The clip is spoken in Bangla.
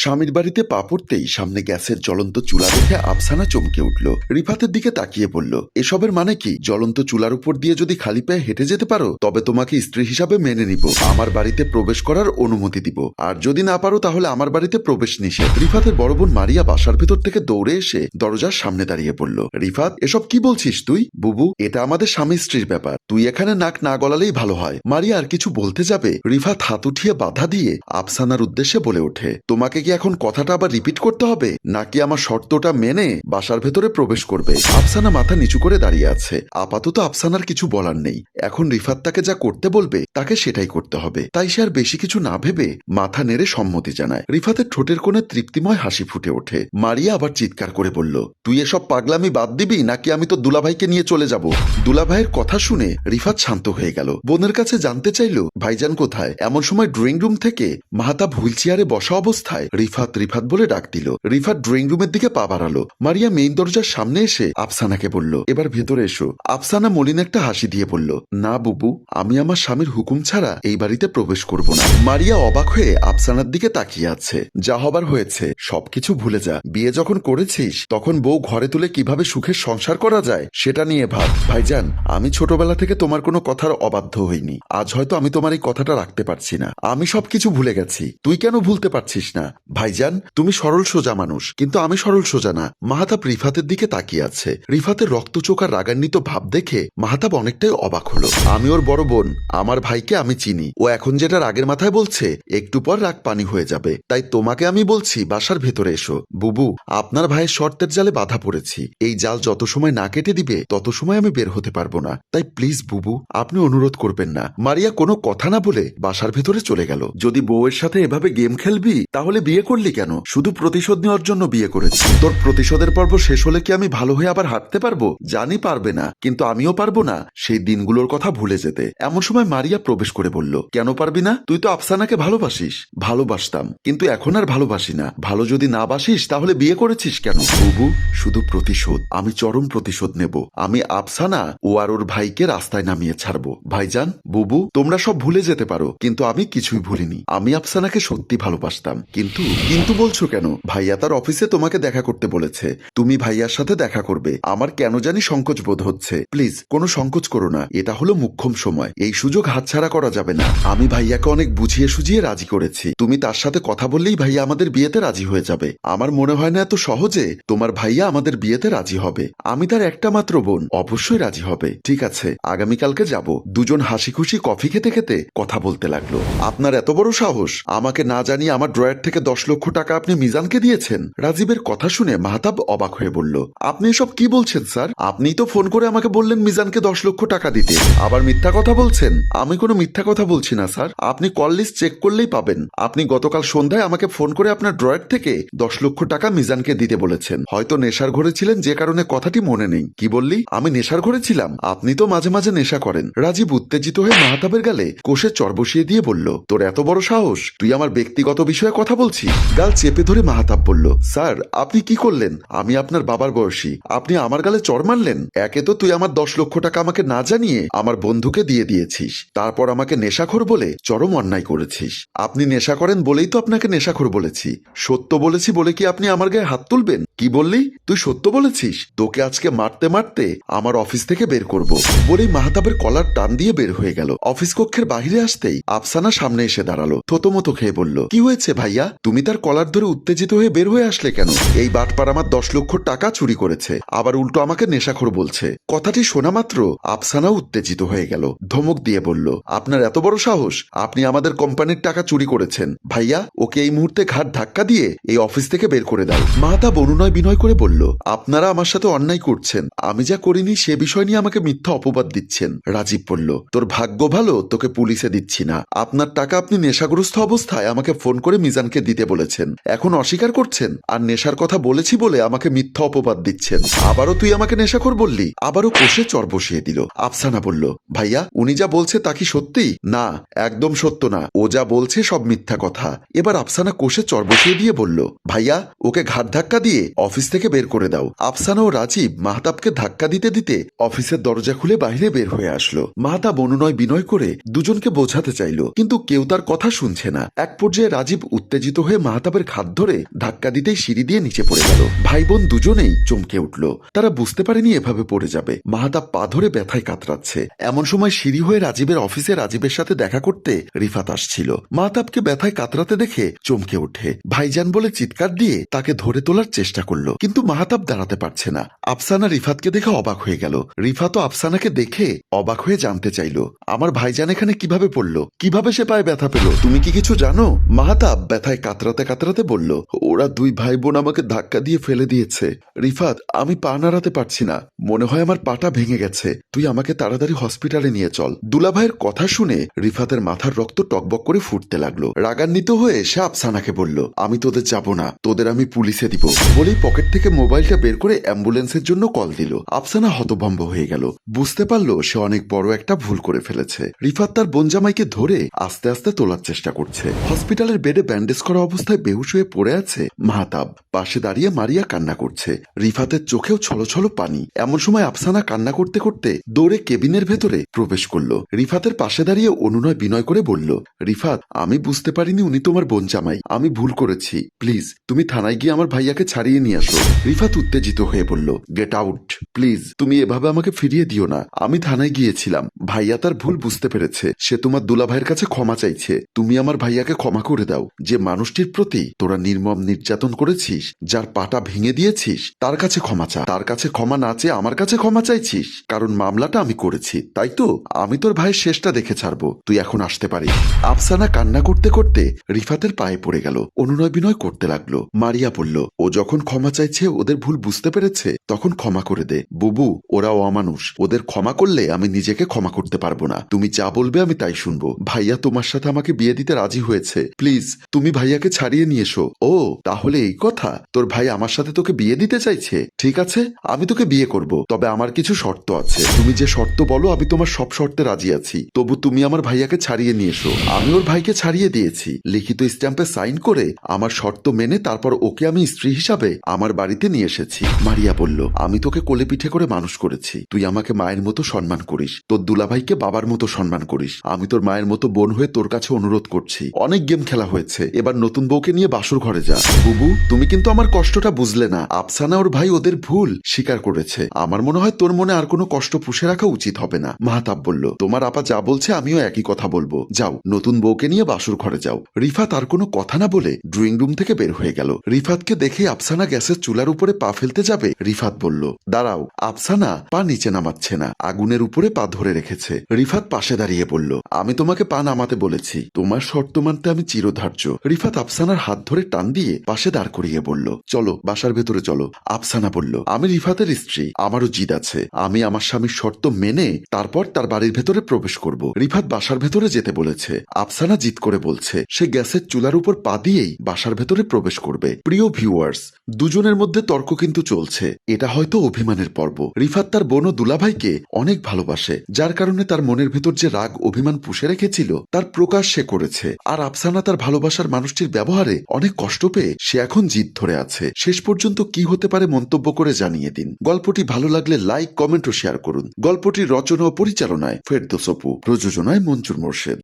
স্বামীর বাড়িতে পা পড়তেই সামনে গ্যাসের জ্বলন্ত চুলা দেখে আফসানা চমকে উঠল। রিফাতের দিকে তাকিয়ে বলল, এসবের মানে কি? জ্বলন্ত চুলার উপর দিয়ে যদি খালি পায়ে হেঁটে যেতে পারো, তবে তোমাকে স্ত্রী হিসাবে মেনে নিব। আমার বাড়িতে প্রবেশ করার অনুমতি দিব। আর যদি না পারো, তাহলে আমার বাড়িতে প্রবেশ নিষেধ। রিফাতের বড় বোন মারিয়া বাসার ভেতর থেকে দৌড়ে এসে দরজার সামনে দাঁড়িয়ে পড়ল। রিফাত, এসব কি বলছিস তুই? বুবু, এটা আমাদের স্বামী স্ত্রীর ব্যাপার। তুই এখানে নাক না গলালেই ভালো হয়। মারিয়া আর কিছু বলতে যাবে রিফাত হাত উঠিয়ে বাধা দিয়ে আফসানার উদ্দেশ্যে বলে ওঠে, তোমাকে কি এখন কথাটা আবার রিপিট করতে হবে? নাকি আমার শর্তটা মেনে বাসার ভেতরে প্রবেশ করবে? আফসানা মাথা নিচু করে দাঁড়িয়ে আছে। আপাতত আফসানার কিছু বলার নেই। এখন রিফাত তাকে যা করতে বলবে, তাকে সেটাই করতে হবে। তাই সে আর বেশি কিছু না ভেবে মাথা নেড়ে সম্মতি জানায়। রিফাতের ঠোঁটের কোণে তৃপ্তিময় হাসি ফুটে ওঠে। মারিয়া আবার চিৎকার করে বলল, তুই এসব পাগলামি বাদ দিবি? নাকি আমি তো দুলাভাইকে নিয়ে চলে যাব? দুলাভাইয়ের কথা শুনে রিফাত শান্ত হয়ে গেল। বোনের কাছে জানতে চাইল, ভাইজান কোথায়? এমন সময় ড্রয়িং রুম থেকে মাহাতাব হুইল চেয়ারে বসা অবস্থায় রিফাত রিফাত বলে ডাক দিল। রিফাত ড্রয়িং রুমের দিকে পা বাড়ালো। মারিয়া মেইন দরজার সামনে এসে আফসানাকে বলল, এবার ভেতরে এসো। আফসানা মলিন একটা হাসি দিয়ে বলল, না বুবু, আমি আমার স্বামীর হুকুম ছাড়া এই বাড়িতে প্রবেশ করব না। মারিয়া অবাক হয়ে আফসানার দিকে তাকিয়ে আছে। যা হবার হয়েছে, সবকিছু ভুলে যা। বিয়ে যখন করেছিস, তখন বউ ঘরে তুলে কীভাবে সুখের সংসার করা যায়, সেটা নিয়ে ভাব। ভাইজান, আমি ছোটবেলা থেকে তোমার কোনো কথার অবাধ্য হইনি। আজ হয়তো আমি তোমার এই কথাটা রাখতে পারছি না। আমি সবকিছু ভুলে গেছি। তুই কেন ভুলতে পারছিস না? ভাইজান, তুমি সরল সোজা মানুষ, কিন্তু আমি সরল সোজা না। মাহাতাব রিফাতের দিকে তাকিয়ে আছে। রিফাতের রক্তচোখ আর রাগান্বিত ভাব দেখে মাহাতাব অনেকটাই অবাক হলো। আমি ওর বড় বোন, আমার ভাইকে আমি চিনি। ও এখন যেটা রাগের মাথায় বলছে, একটু পর রাগ পানি হয়ে যাবে। তাই তোমাকে আমি বলছি, বাসার ভেতরে এসো। বুবু, আপনার ভাইয়ের শর্তের জালে বাধা পড়েছি। এই জাল যত সময় না কেটে দিবে, তত সময় আমি বের হতে পারব না। তাই প্লিজ বুবু, আপনি অনুরোধ করবেন না। মারিয়া কোনো কথা না বলে বাসার ভেতরে চলে গেল। যদি বউয়ের সাথে এভাবে গেম খেলবি, তাহলে বিয়ে করলি কেন? শুধু প্রতিশোধ নেওয়ার জন্য বিয়ে করেছি। তোর প্রতিশোধের পর্ব শেষ হলে কি আমি ভালো হয়ে আবার হাঁটতে পারব? জানি পারবে না, কিন্তু আমিও পারব না সেই দিনগুলোর কথা ভুলে যেতে। এমন সময় মারিয়া প্রবেশ করে বলল, কেন পারবি না? তুই তো আফসানাকে ভালোবাসিস। ভালোবাসতাম, কিন্তু এখন আর ভালোবাসি না। ভালো যদি না বাসিস, তাহলে বিয়ে করেছিস কেন? বুবু, শুধু প্রতিশোধ। আমি চরম প্রতিশোধ নেব। আমি আফসানা ও আর ওর ভাইকে রাস্তায় নামিয়ে ছাড়বো। ভাইজান, বুবু, তোমরা সব ভুলে যেতে পারো, কিন্তু আমি কিছুই ভুলিনি। আমি আফসানাকে সত্যি ভালোবাসতাম। কিন্তু কিন্তু বলছো কেন? ভাইয়া তার অফিসে তোমাকে দেখা করতে বলেছে। তুমি ভাইয়ার সাথে দেখা করবে। আমার কেন জানি সংকোচ বোধ হচ্ছে। প্লিজ, কোনো সংকোচ করো না। এটা হলো মুখ্যম সময়। এই সুযোগ হাতছাড়া করা যাবে না। আমি ভাইয়াকে অনেক বুঝিয়ে সুঝিয়ে রাজি করেছি। তুমি তার সাথে কথা বললেই ভাইয়া আমাদের বিয়েতে রাজি হয়ে যাবে। আমার মনে হয় না এত সহজে তোমার ভাইয়া আমাদের বিয়েতে রাজি হবে। আমি তার একটা মাত্র বোন। অবশ্যই রাজি হবে। ঠিক আছে আগামীকালকে যাব। দুজন হাসি খুশি কফি খেতে খেতে কথা বলতে লাগল। আপনার এত বড় সাহস? আমাকে না জানিয়ে আমার ড্রয়ার থেকে দশ লক্ষ টাকা আপনি মিজানকে দিয়েছেন? রাজীবের কথা শুনে মাহতাব অবাক হয়ে বলল, আপনি এসব কি বলছেন, স্যার? আপনিই তো ফোন করে আমাকে বললেন মিজানকে দশ লক্ষ টাকা দিতে। আবার মিথ্যা কথা বলছেন? আমি কোনো মিথ্যা কথা বলছি না, স্যার। আপনি কল লিস্ট চেক করলেই পাবেন। আপনি গতকাল সন্ধ্যায় আমাকে ফোন করে আপনার ড্রয়ার থেকে দশ লক্ষ টাকা মিজানকে দিতে বলেছেন। হয়তো নেশার ঘরে ছিলেন যে কারণে কথাটি মনে নেই। কি বললি? আমি নেশার ঘরে ছিলাম। আপনি তো মাঝে মাঝে নেশা করেন। রাজীব উত্তেজিত হয়ে মাহাতাবের গালে কোষে চর বসিয়ে দিয়ে বলল, তোর এত বড় সাহস? তুই আমার ব্যক্তিগত বিষয়ে কথা বলছি গাল চেপে ধরে মাহাতাব বলল, স্যার, আপনি কি করলেন? আমি আপনার বাবার বয়সী। আপনি আমার গালে চর মারলেন? একে তো তুই আমার দশ লক্ষ টাকা আমাকে না জানিয়ে আমার বন্ধুকে দিয়ে দিয়েছিস। তারপর আমাকে নেশাখোর বলে চরম অন্যায় করেছিস। আপনি নেশা করেন বলেই তো আপনাকে নেশাখোর বলেছি। সত্য বলেছি বলে কি আপনি আমার গায়ে হাত তুলবেন? কি বললি? তুই সত্য বলেছিস? তোকে আজকে মারতে মারতে আমার অফিস থেকে বের করব। বলেই মাহাতাবের কলার টান দিয়ে বের হয়ে গেল। অফিস কক্ষের বাহিরে আসতেই আফসানা সামনে এসে দাঁড়াল। থতমতো খেয়ে বলল, কি হয়েছে ভাইয়া? তুমি তার কলার ধরে উত্তেজিত হয়ে বের হয়ে আসলে কেন? এই বাটপার আমার দশ লক্ষ টাকা চুরি করেছে। আবার উল্টো আমাকে নেশাখোর বলছে। কথাটি শোনা মাত্র আফসানা উত্তেজিত হয়ে গেল। ধমক দিয়ে বলল, আপনার এত বড় সাহস? আপনি আমাদের কোম্পানির টাকা চুরি করেছেন। ভাইয়া, ওকে এই মুহূর্তে ঘাট ধাক্কা দিয়ে এই অফিস থেকে বের করে দাও। মাহাতাব অনুনয় বিনয় করে বলল, আপনারা আমার সাথে অন্যায় করছেন। আমি যা করিনি সে বিষয় নিয়ে আমাকে মিথ্যা অপবাদ দিচ্ছেন। রাজীব বলল, তোর ভাগ্য ভালো? তোকে পুলিশে দিচ্ছি না। আপনার টাকা আপনি নেশাগ্রস্ত অবস্থায় আমাকে ফোন করে মিজানকে দিতে বলেছেন। এখন অস্বীকার করছেন? আর নেশার কথা বলেছি বলে আমাকে মিথ্যা অপবাদ দিচ্ছেন। আবারও তুই আমাকে নেশাখোর বললি? আবারও কোষে চর বসিয়ে দিল। আফসানা বলল, ভাইয়া, উনি যা বলছে তা কি সত্যি? না, একদম সত্য না। ও যা বলছে সব মিথ্যা কথা। এবার আফসানা কোষে চর বসিয়ে দিয়ে বলল, ভাইয়া, ওকে ঘাট ধাক্কা দিয়ে অফিস থেকে বের করে দাও। আফসানা ও রাজীব মাহতাবকে ধাক্কা দিতে দিতে অফিসের দরজা খুলে বাইরে বের হয়ে আসলো। মাহতাব অনুনয় বিনয় করে দুজনকে বোঝাতে চাইলো, কিন্তু কেউ তার কথা শুনছে না। এক পর্যায়ে রাজীব উত্তেজিত হয়ে মাহতাবের খাত ধরে ধাক্কা দিতেই সিঁড়ি দিয়ে নিচে পড়ে গেল। ভাই বোন দুজনেই চমকে উঠল। তারা বুঝতে পারেনি এভাবে পড়ে যাবে। মাহতাব পা ধরে ব্যথায় কাতরাচ্ছে। এমন সময় সিঁড়ি হয়ে রাজীবের অফিসে রাজীবের সাথে দেখা করতে রিফাত আসছিল। মাহতাবকে ব্যথায় কাতরাতে দেখে চমকে ওঠে। ভাইজান বলে চিৎকার দিয়ে তাকে ধরে তোলার চেষ্টা করল। কিন্তু মাহতাব দাঁড়াতে পারছে না। আফসানা রিফাতকে দেখে অবাক হয়ে গেল। রিফাতও আফসানাকে দেখে অবাক হয়ে জানতে চাইলো, আমার ভাইজান এখানে কীভাবে পড়ল? কীভাবে সে পায়ে ব্যথা পেল? তুমি কি কিছু জানো? মাহতাব ব্যথায় কাতরাতে কাতরাতে বলল, ওরা দুই ভাই বোন আমাকে ধাক্কা দিয়ে ফেলে দিয়েছে। রিফাত, আমি পা নাড়াতে পারছি না। মনে হয় আমার পাটা ভেঙে গেছে। তুই আমাকে তাড়াতাড়ি হসপিটালে নিয়ে চল। দুলাভাইয়ের কথা শুনে রিফাতের মাথার রক্ত টকবক করে ফুটতে লাগল। রাগান্বিত হয়ে সে আফসানাকে বলল, আমি তোদের যাব না। তোদের আমি পুলিশে দিব। বলেই পকেট থেকে মোবাইলটা বের করে অ্যাম্বুলেন্সের জন্য কল দিল। আফসানা হতভম্ব হয়ে গেল। বুঝতে পারল সে অনেক বড় একটা ভুল করে ফেলেছে। রিফাত তার বোনজামাইকে ধরে আস্তে আস্তে তোলার চেষ্টা করছে। হসপিটালের বেডে ব্যান্ডেজ করা অবস্থায় বেহুশ হয়ে পড়ে আছে মাহতাব। পাশে দাঁড়িয়ে মারিয়া কান্না করছে। রিফাতের চোখেও ছলো ছলো পানি। এমন সময় আফসানা কান্না করতে করতে দৌড়ে কেবিনের ভেতরে প্রবেশ করল। রিফাতের পাশে দাঁড়িয়ে অনুনয় বিনয় করে বলল, রিফাত, আমি বুঝতে পারিনি উনি তোমার বোন জামাই। আমি ভুল করেছি। প্লিজ, তুমি থানায় গিয়ে আমার ভাইয়াকে ছাড়িয়ে নিয়ে আসো। রিফাত উত্তেজিত হয়ে বলল গেট আউট প্লিজ তুমি এভাবে আমাকে ফিরিয়ে দিও না। আমি থানায় গিয়েছিলাম। ভাইয়া তার ভুল বুঝতে পেরেছে। সে তোমার দুলা ভাইয়ের কাছে ক্ষমা চাইছে। তুমি আমার ভাইয়াকে ক্ষমা করে দাও। যে মানুষটির প্রতি তোরা নির্মম নির্যাতন করেছিস, যার পাটা ভেঙে দিয়েছিস, তার কাছে ক্ষমা চা। তার কাছে ক্ষমা না চেয়ে আমার কাছে ক্ষমা চাইছিস। কারণ মামলাটা আমি করেছি, তাই তো? আমি তোর ভাইয়ের শেষটা দেখে ছাড়বো। তুই এখন আসতে পারিস। আফসানা কান্না করতে করতে রিফাতের পায়ে পড়ে গেল। অনুনয় বিনয় করতে লাগল। মারিয়া বলল, ও যখন ক্ষমা চাইছে, ওদের ভুল বুঝতে পেরেছে, তখন ক্ষমা করে দে। বুবু, ওরা অমানুষ। ওদের ক্ষমা করলে আমি নিজেকে ক্ষমা করতে পারব না। তুমি যা বলবে আমি তাই শুনব। ভাইয়া তোমার সাথে আমাকে বিয়ে দিতে রাজি হয়েছে। প্লিজ, তুমি ভাইয়াকে ছাড়িয়ে নিয়ে এসো। ও, তাহলে এই কথা? তোর ভাই আমার সাথে তোকে বিয়ে দিতে চাইছে? ঠিক আছে, আমি তোকে বিয়ে করব। তবে আমার কিছু শর্ত আছে। তুমি যে শর্ত বলো, আমি তোমার সব শর্তে রাজি আছি। তবু তুমি আমার ভাইয়াকে ছাড়িয়ে নিয়ে এসো। আমি ওর ভাইকে ছাড়িয়ে দিয়েছি। লিখিত স্ট্যাম্পে সাইন করে আমার শর্ত মেনে তারপর ওকে আমি স্ত্রী হিসাবে আমার বাড়িতে নিয়ে এসেছি। মারিয়া বলল, আমি তোকে কোলে পিঠে করে মানুষ করেছি। তুই আমাকে মায়ের মতো সম্মান করিস। তোর দুলাভাইকে বাবার মতো সম্মান করিস। আমি তোর মায়ের মতো বোন হয়ে তোর কাছে অনুরোধ করছি। অনেক গেম খেলা হয়েছে। এবার নতুন বউকে নিয়ে বাসর ঘরে যা। বুবু, তুমি কিন্তু আমার কষ্টটা বুঝলে না। আফসানা ওর ভাই ওদের ভুল স্বীকার করেছে। আমার মনে হয় তোর মনে আর কোনো কষ্ট পুষে রাখা উচিত হবে না। মাহতাব বলল, তোমার আপা যা বলছে আমিও একই কথা বলব। যাও, নতুন বউকে নিয়ে বাসর ঘরে যাও। রিফাত আর কোনো কথা না বলে ড্রয়িং রুম থেকে বের হয়ে গেল। রিফাতকে দেখে আফসানা গ্যাসের চুলার উপরে পা ফেলতে যাবে? রিফাত বলল, দাঁড়াও, আফসানা পা নিচে নামাচ্ছে না, আগুনের উপরে পা ধরে রেখেছে। রিফাত পাশে দাঁড়িয়ে বলল, আমি তোমাকে পা নামাতে বলেছি, তোমার শর্ত মানতে আমি চিরধার্য। রিফাত আফসানার হাত ধরে টান দিয়ে পাশে দাঁড় করিয়ে বলল, চলো, বাসার ভেতরে চলো। আফসানা বলল, আমি রিফাতের স্ত্রী, আমারও জিদ আছে, আমি আমার স্বামীর শর্ত মেনে তারপর তার বাড়ির ভেতরে প্রবেশ করব। রিফাত বাসার ভেতরে যেতে বলেছে। আফসানা জিদ করে বলছে, সে গ্যাসের চুলার উপর পা দিয়েই বাসার ভেতরে প্রবেশ করবে। প্রিয় ভিউয়ার্স দুজনের মধ্যে তর্ক কিন্তু চলছে। এটা হয়তো অভিমানের পর্ব। রিফাত তার বোন দুলাভাইকে অনেক ভালোবাসে, যার কারণে তার মনের ভেতর যে রাগ, অভিমান পুষে রেখেছিল, তার প্রকাশ সে করেছে। আর আফসানা তার ভালোবাসার মানুষটির ব্যবহারে অনেক কষ্ট পেয়ে সে এখন জিদ ধরে আছে। শেষ পর্যন্ত কি হতে পারে মন্তব্য করে জানিয়ে দিন। গল্পটি ভালো লাগলে লাইক, কমেন্ট ও শেয়ার করুন। গল্পটির রচনা ও পরিচালনায় ফেরদোসপু প্রযোজনায় মঞ্জুর মোর্শেদ।